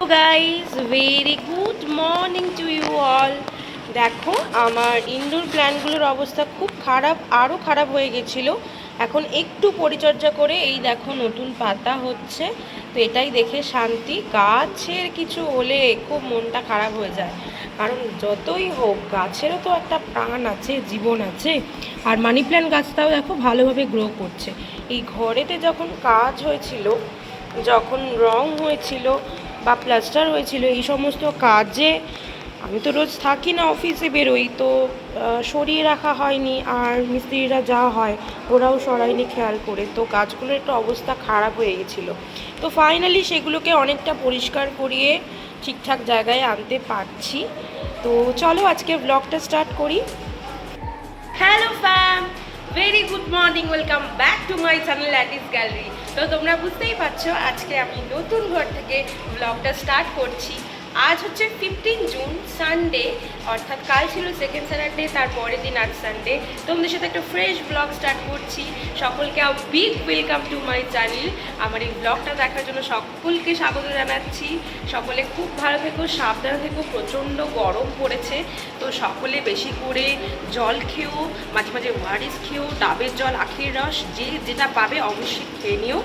Guys very good morning to you all দেখো, আমার indoor প্ল্যান্টগুলোর অবস্থা খুব খারাপ আরও খারাপ হয়ে গেছিল। এখন একটু পরিচর্যা করে এই দেখো নতুন পাতা হচ্ছে। তো এটাই দেখে শান্তি। গাছের কিছু হলে খুব মনটা খারাপ হয়ে যায়। কারণ যতই হোক, গাছেরও তো একটা প্রাণ আছে, জীবন আছে। আর মানি প্ল্যান্ট গাছটাও দেখো ভালোভাবে গ্রো করছে। এই ঘরেতে যখন কাজ হয়েছিল, যখন রং হয়েছিল বা প্লাস্টার হয়েছিল, এই সমস্ত কাজে আমি তো রোজ থাকি না অফিসে বেরোই, তো সরিয়ে রাখা হয়নি আর মিস্ত্রিরা যা হয় ওরাও সরায়নি খেয়াল করে, তো গাছগুলোর একটু অবস্থা খারাপ হয়ে গেছিল। তো ফাইনালি সেগুলোকে অনেকটা পরিষ্কার করিয়ে ঠিকঠাক জায়গায় আনতে পারছি। তো চলো আজকে ব্লগটা স্টার্ট করি। Hello fam very good morning welcome back to my channel ladies gallery তো তোমরা বুঝতেই পারছ আজকে আমি নতুন ঘর থেকে ব্লগটা স্টার্ট করছি। আজ হচ্ছে ফিফটিন জুন সানডে অর্থাৎ কাল ছিল সেকেন্ড স্যাটারডে তার পরের দিন আজ সানডে তোমাদের সাথে একটা ফ্রেশ ব্লগ স্টার্ট করছি। সকলকে big welcome to my channel আমার এই ব্লগটা দেখার জন্য সকলকে স্বাগত জানাচ্ছি। সকলে খুব ভালো থেকো, সাবধানে থেকো, প্রচণ্ড গরম পড়েছে। তো সকলে বেশি করে জল খেয়েও মাঝে মাঝে ওয়ারিস খেয়েও ডাবের জল, আখের রস, যে যেটা পাবে অবশ্যই খেয়ে নিও।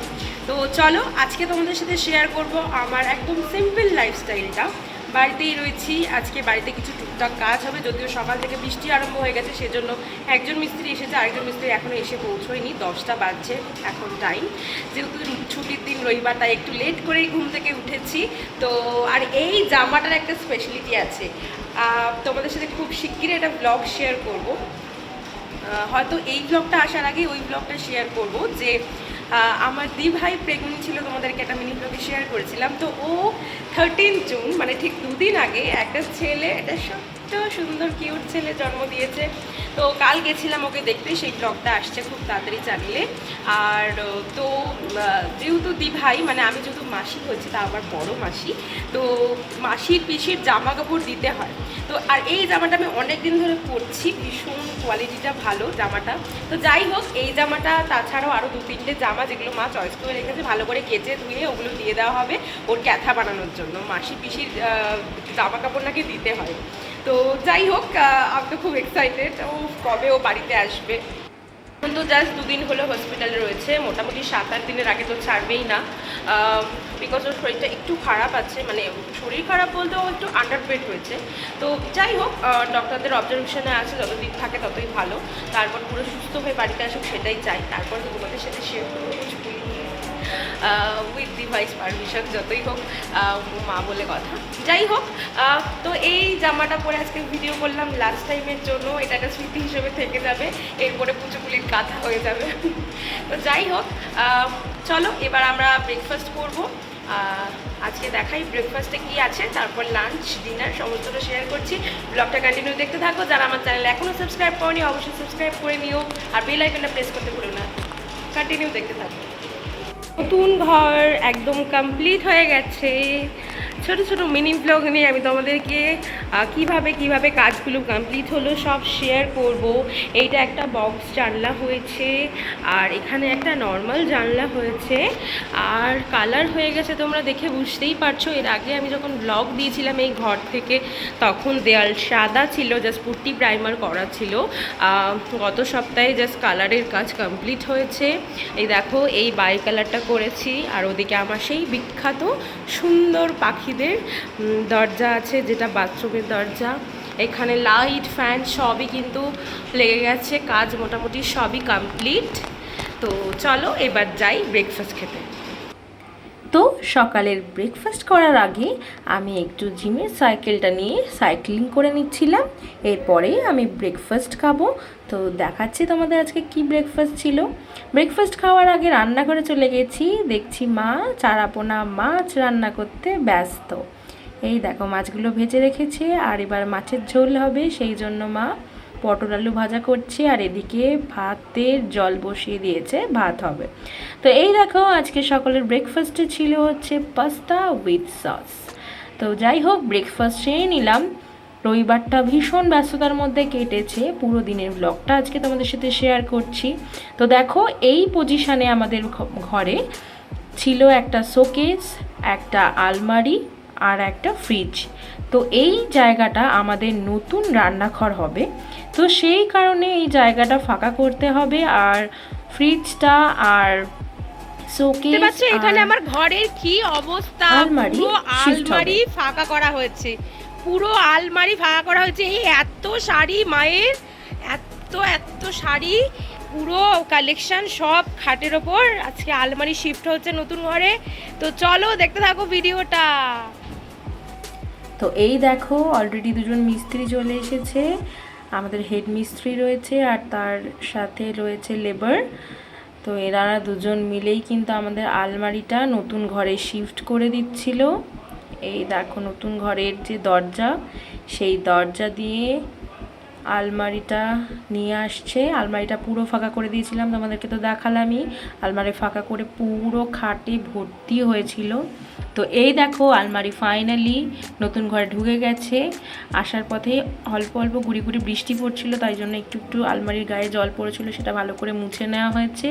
তো চলো, আজকে তোমাদের সাথে শেয়ার করব আমার একদম সিম্পল লাইফস্টাইলটা বাড়িতেই রয়েছি, আজকে বাড়িতে কিছু টুকটাক কাজ হবে, যদিও সকাল থেকে বৃষ্টি আরম্ভ হয়ে গেছে, সেজন্য একজন মিস্ত্রি এসেছে, আরেকজন মিস্ত্রি এখনও এসে পৌঁছয়নি, দশটা বাজছে এখন টাইম যেহেতু ছুটির দিন রবিবার, তাই একটু লেট করেই ঘুম থেকে উঠেছি। তো, আর এই জামাটার একটা স্পেশালিটি আছে। তোমাদের সাথে খুব শিগগিরই একটা ব্লগ শেয়ার করব। হয়তো এই ব্লগটা আসার আগে ওই ব্লগটা শেয়ার করব যে আমার দি ভাই প্রেগনেন্ট ছিল, তোমাদেরকে একটা মিনি ব্লগে শেয়ার করেছিলাম। তো ও থার্টিন জুন মানে ঠিক দুদিন আগে একটা ছেলে, একটা ছোট্ট সুন্দর কিউট ছেলে জন্ম দিয়েছে। তো কাল গেছিলাম ওকে দেখতে, সেই ব্লগটা আসছে খুব তাড়াতাড়ি চালিয়ে আর তো যেহেতু দি ভাই মানে আমি যেহেতু মাসি হচ্ছে তা আমার বড় মাসি, তো মাসির পিসির জামা কাপড় দিতে হয়। তো, আর এই জামাটা আমি অনেক দিন ধরে পরছি, ভীষণ কোয়ালিটিটা ভালো জামাটা। তো যাই হোক, এই জামাটা, তাছাড়াও আরও দু তিনটে জামা যেগুলো মা চয়েস করে রেখেছে, ভালো করে কেচে ধুয়ে ওগুলো দিয়ে দেওয়া হবে ওর ক্যাথা বানানোর জন্য। মাসি পিসির জামা কাপড় নাকি দিতে হয়। তো যাই হোক আমি তো খুব এক্সাইটেড ও কবে ও বাড়িতে আসবে? এখন তো জাস্ট দুদিন হলো হসপিটালে রয়েছে। মোটামুটি সাত আট দিনের আগে তো ছাড়বেই না। বিকজ ওর শরীরটা একটু খারাপ আছে মানে শরীর খারাপ বলতে ও একটু আন্ডারপেড হয়েছে। তো যাই হোক ডক্টরদের অবজারভেশনে আছে, যতদিন থাকে ততই ভালো। তারপর পুরো সুস্থ হয়ে বাড়িতে আসুক সেটাই চাই। তারপর তোমাদের সাথে শেয়ার করব উইথ পারমিশন যতই হোক মা বলে কথা। যাই হোক তো এই জামাটা পরে আজকে ভিডিও করলাম। লাস্ট টাইমের জন্য এটা একটা স্মৃতি হিসেবে থেকে যাবে। এরপরে পুজোগুলির কাঁথা হয়ে যাবে। তো যাই হোক চলো, এবার আমরা ব্রেকফাস্ট করব। আজকে দেখাই ব্রেকফাস্টে কি আছে, তারপর লাঞ্চ ডিনার সমস্তটা শেয়ার করছি। ব্লগটা কন্টিনিউ দেখতে থাকো। যারা আমার চ্যানেল এখনও সাবস্ক্রাইব করনি, অবশ্যই সাবস্ক্রাইব করে নিও। আর বেল আইকনটা প্রেস করতে ভুলো না। কন্টিনিউ দেখতে থাকো। নতুন ঘর একদম কমপ্লিট হয়ে গেছে। ছোট ছোট মিনি ব্লগ নিয়ে আমি তোমাদেরকে কীভাবে কীভাবে কাজগুলো কমপ্লিট হলো সব শেয়ার করব। এইটা একটা বক্স জানলা হয়েছে, আর এখানে একটা নর্মাল জানলা হয়েছে। আর কালার হয়ে গেছে তোমরা দেখে বুঝতেই পারছ। এর আগে আমি যখন ব্লগ দিয়েছিলাম এই ঘর থেকে, তখন দেয়াল সাদা ছিল জাস্ট পুট্টি প্রাইমার করা ছিল। গত সপ্তাহে জাস্ট কালারের কাজ কমপ্লিট হয়েছে। এই দেখো, এই বাই কালারটা করেছি। আর ওদিকে আমার সেই বিখ্যাত সুন্দর পাখিদের দরজা আছে, যেটা বাথরুমের দরজা। এখানে লাইট ফ্যান সবই কিন্তু লেগে গেছে, কাজ মোটামুটি সবই কমপ্লিট তো চলো এবার যাই ব্রেকফাস্ট খেতে। তো সকালের ব্রেকফাস্ট করার আগে আমি একটু জিমের সাইকেলটা নিয়ে সাইক্লিং করে নিচ্ছিলাম। এরপরে আমি ব্রেকফাস্ট খাব। তো দেখাচ্ছি তোমাদের আজকে কি ব্রেকফাস্ট ছিল। ব্রেকফাস্ট খাওয়ার আগে রান্নাঘরে চলে গেছি। দেখছি মা, চারাপোনা মাছ রান্না করতে ব্যস্ত। এই দেখো মাছগুলো ভেজে রেখেছে আর এবার মাছের ঝোল হবে, সেই জন্য মা পটল আলু ভাজা করছি আর এদিকে ভাতের জল বসিয়ে দিয়েছে, ভাত হবে। তো এই দেখো, আজকে সকলের ব্রেকফাস্টে ছিল হচ্ছে পাস্তা উইথ সস তো যাই হোক ব্রেকফাস্ট সেরে নিলাম। রবিবারটা ভীষণ ব্যস্ততার মধ্যে কেটেছে, পুরো দিনের ব্লগটা আজকে তোমাদের সাথে শেয়ার করছি। তো দেখো, এই পজিশানে আমাদের ঘরে ছিল একটা শোকেস একটা আলমারি আর একটা ফ্রিজ তো এই জায়গাটা আমাদের নতুন রান্নাঘর হবে। তো সেই কারণে এই জায়গাটা ফাঁকা করতে হবে আর ফ্রিজটা আর পাচ্ছ এখানে আমার ঘরের কি অবস্থা? আলমারি পুরো আলমারি ফাঁকা করা হয়েছে। পুরো আলমারি ফাঁকা করা হয়েছে। এই এত শাড়ি মায়ের এত এত শাড়ি পুরো কালেকশন সব খাটের ওপর। আজকে আলমারি শিফট হচ্ছে নতুন ঘরে। তো চলো দেখতে থাকো ভিডিওটা। তো এই দেখো অলরেডি দুজন মিস্ত্রি চলে এসেছে। আমাদের হেড মিস্ত্রি রয়েছে আর তার সাথে রয়েছে লেবার তো এনারা দুজন মিলেই কিন্তু আমাদের আলমারিটা নতুন ঘরে শিফট করে দিচ্ছিল। এই দেখো নতুন ঘরের যে দরজা, সেই দরজা দিয়ে আলমারিটা নিয়ে আসছে। আলমারিটা পুরো ফাঁকা করে দিয়েছিলাম, তোমাদেরকে তো দেখালামই। আলমারি ফাঁকা করে পুরো খাটে ভর্তি হয়েছিল। তো এই দেখো, আলমারি ফাইনালি নতুন ঘরে ঢুকে গেছে। আসার পথে অল্প অল্প গুড়ি গুড়ি বৃষ্টি পড়ছিল, তাই জন্য একটু একটু আলমারির গায়ে জল পড়েছিল, সেটা ভালো করে মুছে নেওয়া হয়েছে।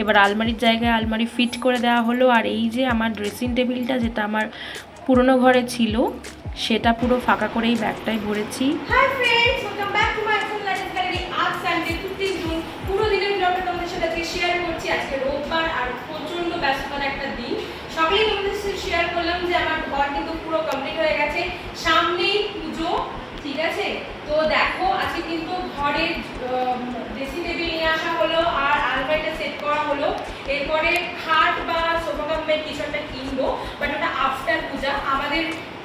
এবার আলমারির জায়গায় আলমারি ফিট করে দেওয়া হলো, আর এই যে আমার ড্রেসিং টেবিলটা যেটা আমার পুরনো ঘরে ছিল, সেটা পুরো ফাঁকা করেই ব্যাগটাই ভরেছি hi friends welcome back to my channel life gallery আজ সানডে 15 জুন পুরো দিনের ব্লগটা তোমাদের সাথে আজকে শেয়ার করছি আজকে রোববার আর প্রচণ্ড ব্যস্ততার একটা দিন সকালেই তোমাদের সাথে শেয়ার করলাম যে আমার ঘর কিন্তু পুরো কমপ্লিট হয়ে গেছে। সামনেই পুজো, ঠিক আছে? তো দেখো, আজকে কিন্তু ঘরের ড্রেসিং টেবিল নিয়ে আসা হলো আর আলমারিটা সেট করা হলো। এরপরে খাট বা সোফা কামের কিছু একটা কিনবো বাট ওটা আফটার পূজা। আমাদের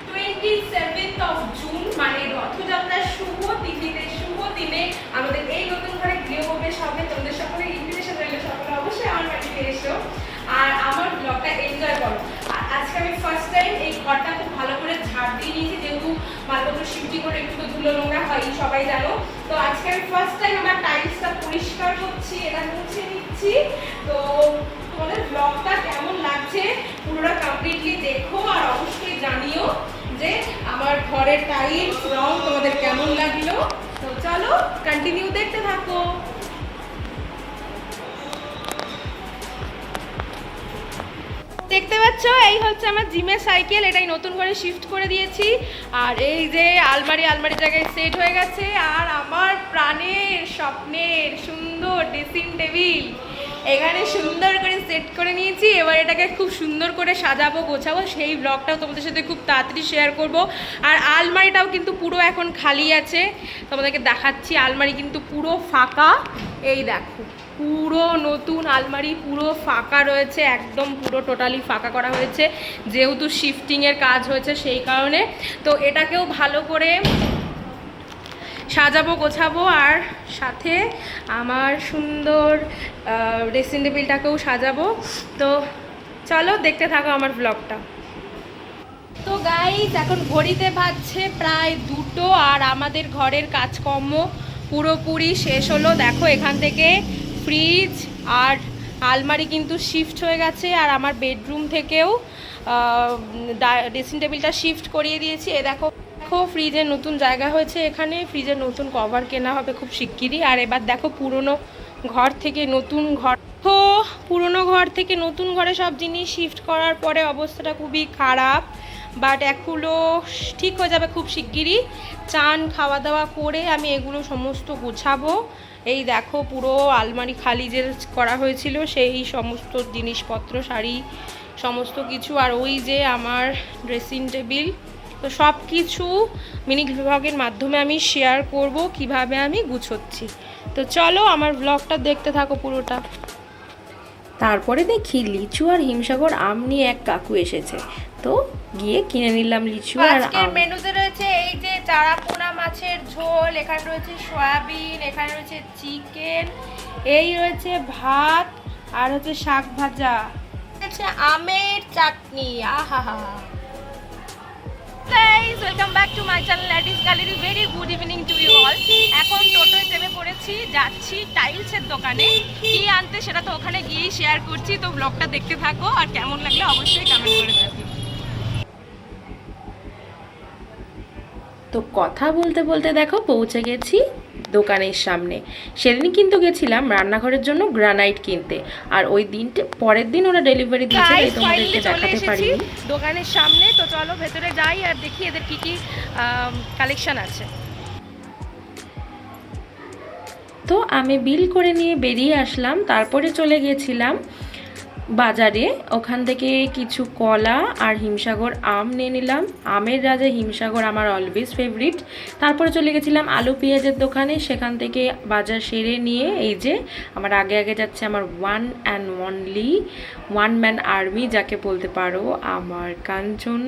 টোয়েন্টি সেভেন্থ অফ জুন মানে রথযাত্রার শুভ তিথিতে, শুভ দিনে আমাদের এই নতুন ঘরে গৃহপ্রবেশ হবে। তোমাদের সকলের ইনভিটেশন রইল, সকলে অবশ্যই আমার বাড়িতে এসো। আর আমার ব্লগটা এনজয় করো। আজকে আমি ফার্স্ট টাইম এই ঘরটা খুব ভালো করে ঝাড় দিয়ে নিয়েছি, যেহেতু মালপত্র শিফটিং করে একটু ধুলো নোংরা হয় সবাই জানো। তো আজকে আমি ফার্স্ট টাইম আমার টাইলসটা পরিষ্কার করছি, এটা মুছে নিচ্ছি। তো তোমাদের ব্লগটা কেমন লাগছে পুরোটা কমপ্লিটলি দেখো আর অবশ্যই জানিও যে আমার ঘরের টাইলস রং তোমাদের কেমন লাগল। তো চলো কন্টিনিউ দেখতে পাচ্ছ? এই হচ্ছে আমার জিমের সাইকেল, এটাই নতুন করে শিফট করে দিয়েছি। আর এই যে আলমারি আলমারি জায়গায় সেট হয়ে গেছে। আর আমার প্রাণের স্বপ্নের সুন্দর ড্রেসিং টেবিল এখানে সুন্দর করে সেট করে নিয়েছি। এবার এটাকে খুব সুন্দর করে সাজাবো, গোছাবো। সেই ব্লগটাও তোমাদের সাথে খুব তাড়াতাড়ি শেয়ার করব। আর আলমারিটাও কিন্তু পুরো এখন খালি আছে। তোমাদেরকে দেখাচ্ছি, আলমারি কিন্তু পুরো ফাঁকা। এই দেখো। পুরো নতুন আলমারি, পুরো ফাঁকা রয়েছে, একদম পুরো টোটালি ফাঁকা করা হয়েছে। যেহেতু শিফটিংয়ের কাজ হয়েছে সেই কারণে। তো এটাকেও ভালো করে সাজাবো, গোছাবো, আর সাথে আমার সুন্দর ড্রেসিং টেবিলটাকেও সাজাবো। তো চলো দেখতে থাকো আমার ব্লগটা তো গাইজ এখন ঘড়িতে বাজছে প্রায় দুটো, আর আমাদের ঘরের কাজকর্ম পুরোপুরি শেষ হলো। দেখো এখান থেকে ফ্রিজ আর আলমারি কিন্তু শিফট হয়ে গেছে আর আমার বেডরুম থেকেও ড্রেসিং টেবিলটা শিফট করিয়ে দিয়েছি। এ দেখো দেখো ফ্রিজের নতুন জায়গা হয়েছে এখানে। ফ্রিজের নতুন কভার কেনা হবে খুব শিগগিরই। আর এবার দেখো পুরনো ঘর থেকে নতুন ঘর। তো পুরনো ঘর থেকে নতুন ঘরে সব জিনিস শিফট করার পরে অবস্থাটা খুবই খারাপ। বাট এগুলো ঠিক হয়ে যাবে খুব শিগগিরই। চান খাওয়া দাওয়া করে আমি এগুলো সমস্ত গোছাবো। এই দেখো পুরো আলমারি খালি যে করা হয়েছিল, সেই সমস্ত জিনিসপত্র, শাড়ি, সমস্ত কিছু আর ওই যে আমার ড্রেসিং টেবিল তো সব কিছু মিনি ব্লগের মাধ্যমে আমি শেয়ার করব, কীভাবে আমি গুছোচ্ছি। তো চলো আমার ব্লগটা দেখতে থাকো পুরোটা। তারপরে দেখি লিচু আর হিমসাগর আম নিয়ে এক কাকু এসেছে। তো গিয়ে কিনে নিলাম লিচু আর আজকের মেনুতে রয়েছে এই যে চারাপোনা মাছের ঝোল এখানে রয়েছে সয়াবিন এখানে রয়েছে চিকেন এই রয়েছে ভাত আর হচ্ছে শাক ভাজা। হচ্ছে আমের চাটনি আহা হা guys welcome back to my channel ladies gallery very good evening to you all এখন টোটোয় চেপে পড়েছি যাচ্ছি টাইলসের দোকানে। কি আনতে সেটা তো ওখানে গিয়েই শেয়ার করছি তো ব্লগটা দেখতে থাকো। আর কেমন লাগলে অবশ্যই কমেন্ট করে দেবে তো কথা বলতে বলতে দেখো পৌঁছে গেছি দোকানের সামনে। সেদিন কিন্তু গেছিলাম রান্নাঘরের জন্য গ্রানাইট কিনতে। আর ওই দিনটা পরের দিন ওরা ডেলিভারি দিয়েছে তাই তোমাদেরকে দেখাতে পারিনি। দোকানের সামনে। তো চলো ভেতরে যাই আর দেখি এদের কি কি কালেকশন আছে। তো আমি বিল করে নিয়ে বেরিয়ে আসলাম তারপরে চলে গেছিলাম বাজারে। ওখান থেকে কিছু কলা আর হিমসাগর আম নিয়ে নিলাম। আমের রাজা হিমসাগর আমার অলওয়েজ ফেভারিট তারপরে চলে গেছিলাম আলু পেঁয়াজের দোকানে। সেখান থেকে বাজার সেরে নিয়ে এই যে আমার আগে আগে যাচ্ছে আমার one and only one man army যাকে বলতে পারো আমার কাঞ্চন।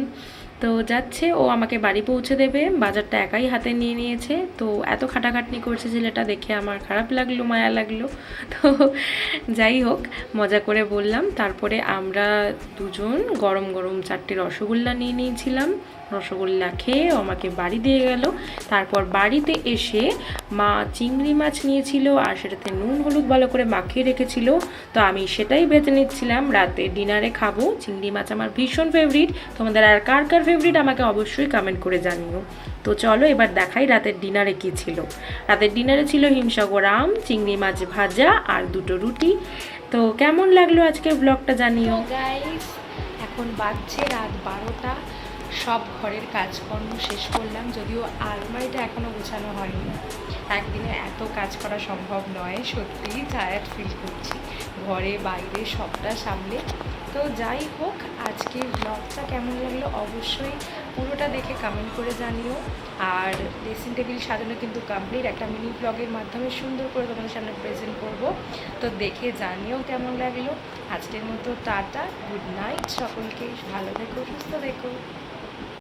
তো যাচ্ছে, ও আমাকে বাড়ি পৌঁছে দেবে। বাজারটা একাই হাতে নিয়ে নিয়েছে। তো এত খাটাখাটনি করছে ছেলেটা, দেখে আমার খারাপ লাগল, মায়া লাগল। তো যাই হোক, মজা করে বললাম। তারপরে আমরা দুজন গরম গরম চারটে রসগোল্লা নিয়ে নিয়েছিলাম। রসগোল্লা খেয়ে আমাকে বাড়ি দিয়ে গেল। তারপর বাড়িতে এসে মা চিংড়ি মাছ নিয়েছিল আর সেটাতে নুন হলুদ ভালো করে মাখিয়ে রেখেছিল। তো আমি সেটাই বেছে নিচ্ছিলাম। রাতে ডিনারে খাব। চিংড়ি মাছ আমার ভীষণ ফেভারিট তোমাদের আর কার কার ফেভারিট আমাকে অবশ্যই কমেন্ট করে জানিও। তো চলো এবার দেখাই রাতের ডিনারে কি ছিল। রাতের ডিনারে ছিল হিমসাগর আম, চিংড়ি মাছ ভাজা আর দুটো রুটি। তো কেমন লাগল আজকের ব্লগটা জানিও। এখন বাজছে রাত বারোটা। সব ঘরের কাজকর্ম শেষ করলাম, যদিও আলমারিটা এখনও গোছানো হয়নি। একদিনে এত কাজ করা সম্ভব নয়, সত্যিই টায়ার্ড ফিল করছি। ঘরে, বাইরে সবটা সামলে। তো যাই হোক, আজকের ব্লগটা কেমন লাগল অবশ্যই পুরোটা দেখে কমেন্ট করে জানিও। আর ড্রেসিং টেবিল সাজানো কিন্তু কমপ্লিট একটা মিনি ব্লগের মাধ্যমে সুন্দর করে তোমাদের সামনে প্রেজেন্ট করব। তো দেখে জানিও কেমন লাগল। আজকের মতো টাটা গুড নাইট সকলকে। ভালো থেকো, সুস্থ থেকো।